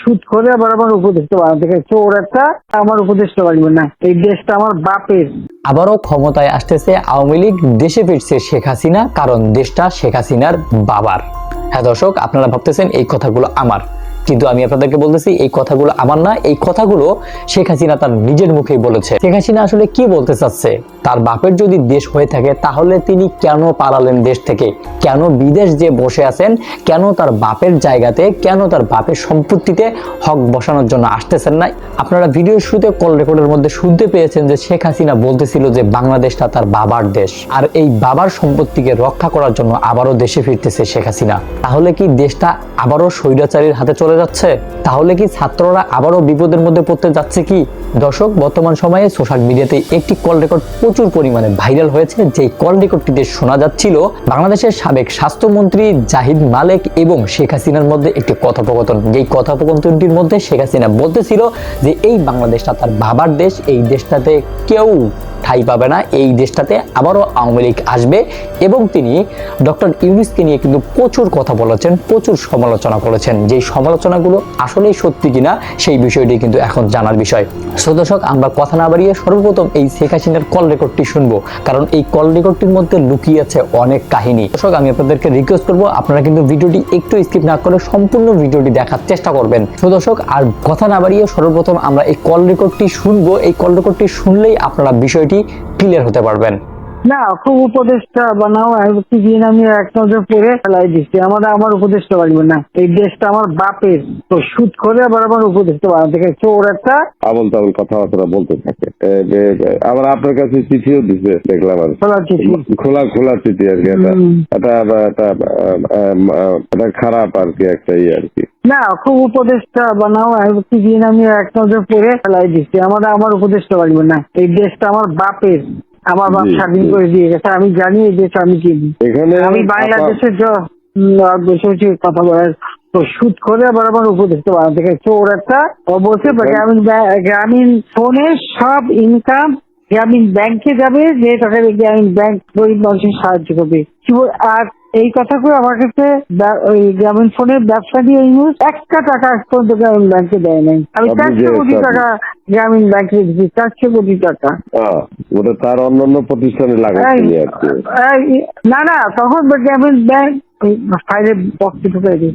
সুদ করে আবার আমার উপদেষ্টা বানাতে গেছে ওর একটা আমার উপদেষ্টা বাড়বে না। এই দেশটা আমার বাপের। আবারও ক্ষমতায় আসতেছে আওয়ামী লীগ, দেশে ফিরছে শেখ হাসিনা, কারণ দেশটা শেখ হাসিনার বাবার। হ্যাঁ দর্শক, আপনারা ভাবতেছেন এই কথাগুলো আমার। কিন্তু আমি আপনাদেরকে বলতেছি, এই কথাগুলো আমার না, এই কথাগুলো শেখ হাসিনা তার নিজের মুখেই বলেছে। শেখ হাসিনা আসলে কি বলতে চাচ্ছে? তার বাপের যদি দেশ হয়ে থাকে, তাহলে তিনি কেন পালালেন দেশ থেকে? কেন বিদেশ যে বসে আছেন, কেন তার বাপের জায়গাতে, কেন তার বাপের সম্পত্তিতে হক বসানোর জন্য আসতেছেন না? আপনারা ভিডিও শুরুতে কল রেকর্ডের মধ্যে শুনতে পেয়েছেন যে শেখ হাসিনা বলতেছিল যে বাংলাদেশটা তার বাবার দেশ। আর এই বাবার সম্পত্তিকে রক্ষা করার জন্য আবারও দেশে ফিরতেছে শেখ হাসিনা। তাহলে কি দেশটা আবারও স্বৈরাচারীর হাতে চলে যাচ্ছে? তাহলে কি ছাত্ররা আবারও বিপদের মধ্যে পড়তে যাচ্ছে কি? দর্শক, বর্তমান সময়ে সোশ্যাল মিডিয়াতে একটি কল রেকর্ড প্রচুর পরিমাণে ভাইরাল হয়েছে। যে কল রেকর্ডটিতে শোনা যাচ্ছিল, বাংলাদেশের সাবেক স্বাস্থ্যমন্ত্রী জাহিদ মালেক এবং শেখ হাসিনার মধ্যে একটি কথোপকথন। যেই কথোপকথনটির মধ্যে শেখ হাসিনা বলতেছিল যে, এই বাংলাদেশটা তার বাবার দেশ, এই দেশটাতে কেউ ঠাই পাবে না। এই দেশটাতে আবারও আওয়ামী লীগ আসবে। এবং তিনি ডক্টর ইউনিসকে নিয়ে কিন্তু প্রচুর কথা বলেছেন, প্রচুর সমালোচনা করেছেন। যেই সমালোচনাগুলো আসলেই সত্যি কিনা সেই বিষয়টি কিন্তু এখন জানার বিষয়। সো আমরা কথা না বাড়িয়ে সর্বপ্রথম এই শেখ হাসিনার কল রেকর্ডটি শুনব, কারণ এই কল রেকর্ডটির মধ্যে লুকিয়ে আছে অনেক কাহিনী। দর্শক, আমি আপনাদেরকে রিকোয়েস্ট করব, আপনারা কিন্তু ভিডিওটি একটু স্কিপ না করে সম্পূর্ণ ভিডিওটি দেখার চেষ্টা করবেন। সো আর কথা না বাড়িয়ে সর্বপ্রথম আমরা এই কল রেকর্ডটি শুনব। এই কল রেকর্ডটি শুনলেই আপনারা বিষয়টি ক্লিয়ার হতে পারবেন। না খুব উপদেষ্টা বানাও কি দিন আমি এক নজর পরে ফেলাই দিচ্ছি। আমার আমার উপদেষ্টা বাড়বে না। এই দেশটা আমার বাপের। তো সুদ করে আবার আমার উপদেষ্টা বানাতে ওর একটা আবল তাবল কথাবার্তা বলতে থাকে। আবার আপনার কাছে চিঠিও দিছে দেখলাম আর। খোলা খোলা খোলা চিঠি আর কি। এটা এটা এটা এটা খারাপ আর কি একটা ইয়ে আর কি। না খুব উপদেষ্টা বানাও কি দিন আমি এক নজর পরে ফেলাই দিচ্ছি। আমার আমার উপদেষ্টা বাড়বে না। এই দেশটা আমার বাপের। আমার বাপ স্বাধীন করে দিয়ে গেছে আমি জানি যে দেশ আমি চিনি এখানে আমি বাংলাদেশের বসে কথা বলার তো সুদ করে আবার আমার উপদেষ্টা বানাতে গেছে। ওর একটা অবশ্যই গ্রামীণ গ্রামীণ ফোনে সব ইনকাম গ্রামীণ ব্যাংকে যাবে যে টাকা গ্রামীণ ব্যাংক গরিব মানুষের সাহায্য করবে। আর এই কথা করে আমার কাছে ওই গ্রামীণ ফোনের ব্যবসা দিয়ে মুহূর্তে একটা টাকা এক পর্যন্ত গ্রামীণ ব্যাংকে দেয় নাই। আমি চারশো কোটি টাকা গ্রামীণ ব্যাংকে দিচ্ছি চারশো কোটি টাকা। ওটা তার অন্যান্য প্রতিষ্ঠানে লাগাচ্ছি না না তখন গ্রামীণ ব্যাংক ওই ফাইলে বক্সে ঢুকাই দিই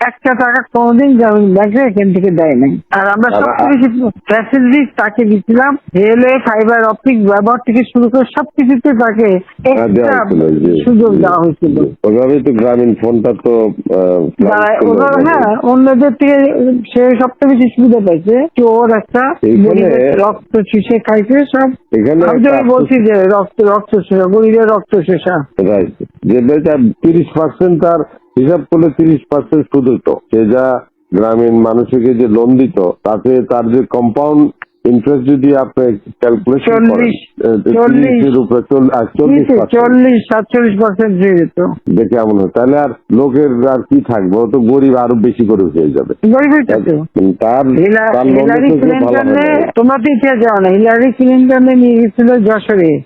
একটা টাকা কোনোদিন গ্রামীণ ব্যাংকে এখান থেকে দেয় নাই আর আমরা সবচেয়ে বেশি ফ্যাসিলিটি তাকে দিচ্ছিলাম রেলওয়ে ফাইবার অপটিক ব্যবহার থেকে শুরু করে সবকিছুতে তাকে হ্যাঁ, সুযোগ দেওয়া হয়েছিল জি। ওইভাবেই তো গ্রামীণ ফোনটা তো। হ্যাঁ অন্যদের থেকে সে সবথেকে বেশি সুবিধা পাইছে যে ওর একটা রক্ত চুষে খাইছে সব এখানে বলছি যে রক্ত রক্ত শেষা গরিবের রক্ত শেষা রাইট যে তিরিশ পার্সেন্ট তার হিসাব করলে তিরিশ পার্সেন্ট সুদ হতো সে যা গ্রামীণ মানুষকে যে লোন দিত তাতে তার যে কম্পাউন্ড ইন্টারেস্ট যদি আপনি ক্যালকুলেশন করেন উপরে চল্লিশ চল্লিশ সাতচল্লিশ পার্সেন্ট হয়ে যেত দেখে এমন হয় তাহলে আর লোকের আর কি থাকবে? ও তো গরিব আরও বেশি করে হয়ে যাবে। তার হিলারি ক্লিন্টনে তো ইতিহাস জানো না। হিলারি ক্লিন্টনে নিয়ে গেছিল যশোরে।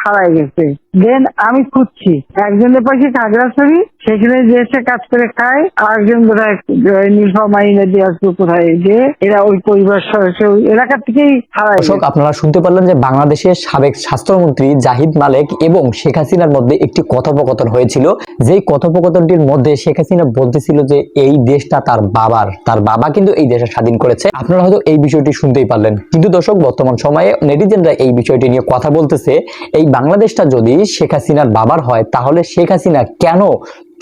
হারায় গেছে। দেন আমি খুঁজছি। একজনের পাশে খাগড়াছড়ি সেখানে যে এসে কাজ করে খায় আর একজন কোথায় নীলফামারি যে এরা ওই পরিবার ওই এলাকা থেকেই হারায় দর্শক আপনারা শুনতে পারলেন যে বাংলাদেশের সাবেক স্বাস্থ্যমন্ত্রী জাহিদ মালেক এবং শেখ হাসিনার মধ্যে একটি কথোপকথন হয়েছিল। যেই কথোপকথনটির মধ্যে শেখ হাসিনা বলতেছিল যে এই দেশটা তার বাবার তার বাবা কিন্তু এই দেশে স্বাধীন করেছে। আপনারা হয়তো এই বিষয়টি শুনতেই পারলেন। কিন্তু দর্শক বর্তমান সময়ে নেটিজেনরা এই বিষয়টি নিয়ে কথা বলতেছে। এই বাংলাদেশটা যদি শেখ হাসিনার বাবার হয় তাহলে শেখ হাসিনা কেন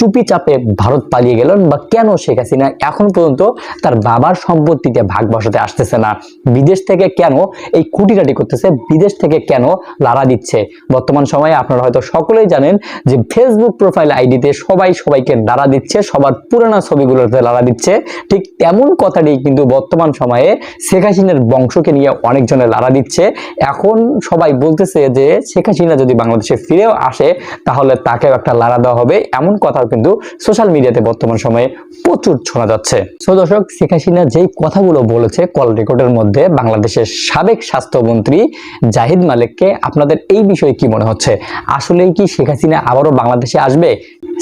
চুপি চাপে ভারত পালিয়ে গেলেন বা কেন শেখ হাসিনা এখন পর্যন্ত তার বাবার সম্পত্তিতে ভাগ বসাতে আসতেছে না? বিদেশ থেকে কেন এই খুঁটিনাটি করতেছে? বিদেশ থেকে কেন লাড়া দিচ্ছে? বর্তমান সময়ে আপনারা হয়তো সকলেই জানেন যে ফেসবুক প্রোফাইল আইডিতে সবাই সবাইকে লাড়া দিচ্ছে, সবার পুরানা ছবিগুলোতে লাড়া দিচ্ছে। ঠিক তেমন কথাটি কিন্তু বর্তমান সময়ে শেখ হাসিনার বংশকে নিয়ে অনেকজনে লাড়া দিচ্ছে। এখন সবাই বলতেছে যে শেখ হাসিনা যদি বাংলাদেশে ফিরেও আসে, তাহলে তাকেও একটা লাড়া দেওয়া হবে। এমন কথাও কিন্তু সোশ্যাল মিডিয়াতে বর্তমান সময়ে প্রচুর শোনা যাচ্ছে। সো দর্শক, শেখ হাসিনা যেই কথাগুলো বলেছে কল রেকর্ডের মধ্যে, বাংলাদেশের সাবেক স্বাস্থ্যমন্ত্রী জাহিদ মালিককে আপনাদের এই বিষয়ে কি মনে হচ্ছে? আসলেই কি শেখ হাসিনা আবারও বাংলাদেশে আসবে?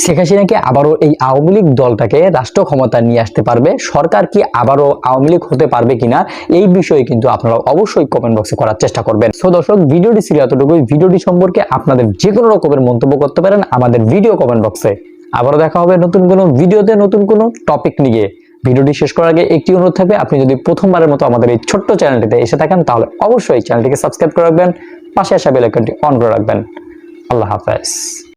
শেখ হাসিনাকে আবারও এই আওয়ামী লীগ দলটাকে রাষ্ট্র ক্ষমতা নিয়ে আসতে পারবে? সরকার কি আবারও আওয়ামী লীগ হতে পারবে কিনা? এই বিষয়ে কিন্তু আপনারা অবশ্যই কমেন্ট বক্সে করার চেষ্টা করবেন। সো দর্শক, ভিডিওটি ছিল এতটুকুই। ভিডিওটি সম্পর্কে আপনাদের যে কোনো রকমের মন্তব্য করতে পারেন আমাদের ভিডিও কমেন্ট বক্সে আবারও দেখা হবে নতুন কোনো ভিডিওতে, নতুন কোনো টপিক নিয়ে। ভিডিওটি শেষ করার আগে একটি অনুরোধ থাকবে, আপনি যদি প্রথমবারের মতো আমাদের এই ছোট্ট চ্যানেলটিতে এসে থাকেন, তাহলে অবশ্যই চ্যানেলটিকে সাবস্ক্রাইব করে রাখবেন, পাশে আসা বেলাইকনটি অন করে রাখবেন। আল্লাহ হাফেজ।